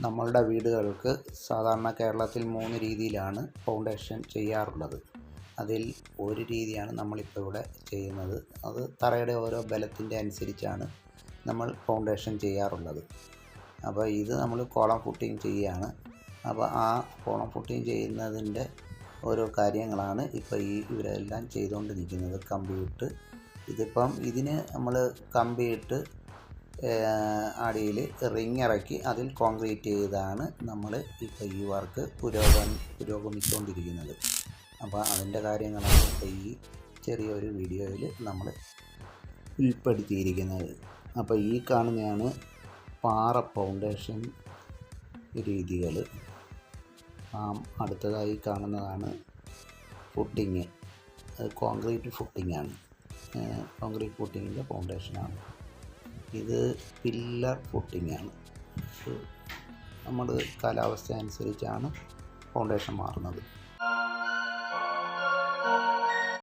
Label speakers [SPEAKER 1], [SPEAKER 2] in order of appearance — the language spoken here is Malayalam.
[SPEAKER 1] നമ്മളുടെ വീടുകൾക്ക് സാധാരണ കേരളത്തിൽ മൂന്ന് രീതിയിലാണ് ഫൗണ്ടേഷൻ ചെയ്യാറുള്ളത്. അതിൽ ഒരു രീതിയാണ് നമ്മളിപ്പോൾ ഇവിടെ ചെയ്യുന്നത്. അത് തറയുടെ ഓരോ ബലത്തിന്റെ അനുസരിച്ചാണ് നമ്മൾ ഫൗണ്ടേഷൻ ചെയ്യാറുള്ളത്. അപ്പോൾ ഇത് നമ്മൾ കോളം ഫുട്ടിങ് ചെയ്യുകയാണ്. അപ്പോൾ ആ കോളം ഫുട്ടിങ് ചെയ്യുന്നതിന്റെ ഓരോ കാര്യങ്ങളാണ് ഇപ്പോൾ ഈ ഇവരെല്ലാം ചെയ്തുകൊണ്ട് നിൽക്കുന്നത് കമ്പിയിട്ട് ഇതിപ്പം ഇതിന് നമ്മൾ കമ്പിയിട്ട് അടിയിൽ റിങ് ഇറക്കി അതിൽ കോൺക്രീറ്റ് ചെയ്താണ് നമ്മൾ ഇപ്പോൾ ഈ വർക്ക് പുരോഗമി പുരോഗമിച്ചുകൊണ്ടിരിക്കുന്നത് അപ്പോൾ അതിന്റെ കാര്യങ്ങളാണ് ഇപ്പോൾ ഈ ചെറിയൊരു വീഡിയോയിൽ നമ്മൾ ഉൾപ്പെടുത്തിയിരിക്കുന്നത്. അപ്പോൾ ഈ കാണുന്നതാണ് പാറ ഫൗണ്ടേഷൻ രീതികൾ അടുത്തതായി കാണുന്നതാണ് ഫുട്ടിങ് കോൺക്രീറ്റ് ഫുട്ടിങ്ങാണ് കോൺക്രീറ്റ് ഫുട്ടിങ്ങിന്റെ ഫൗണ്ടേഷനാണ്. ഇത് പില്ലർ ഫുട്ടിങ്ങാണ് നമ്മൾ കാലാവസ്ഥ അനുസരിച്ചാണ് ഫൗണ്ടേഷൻ മാറുന്നത്.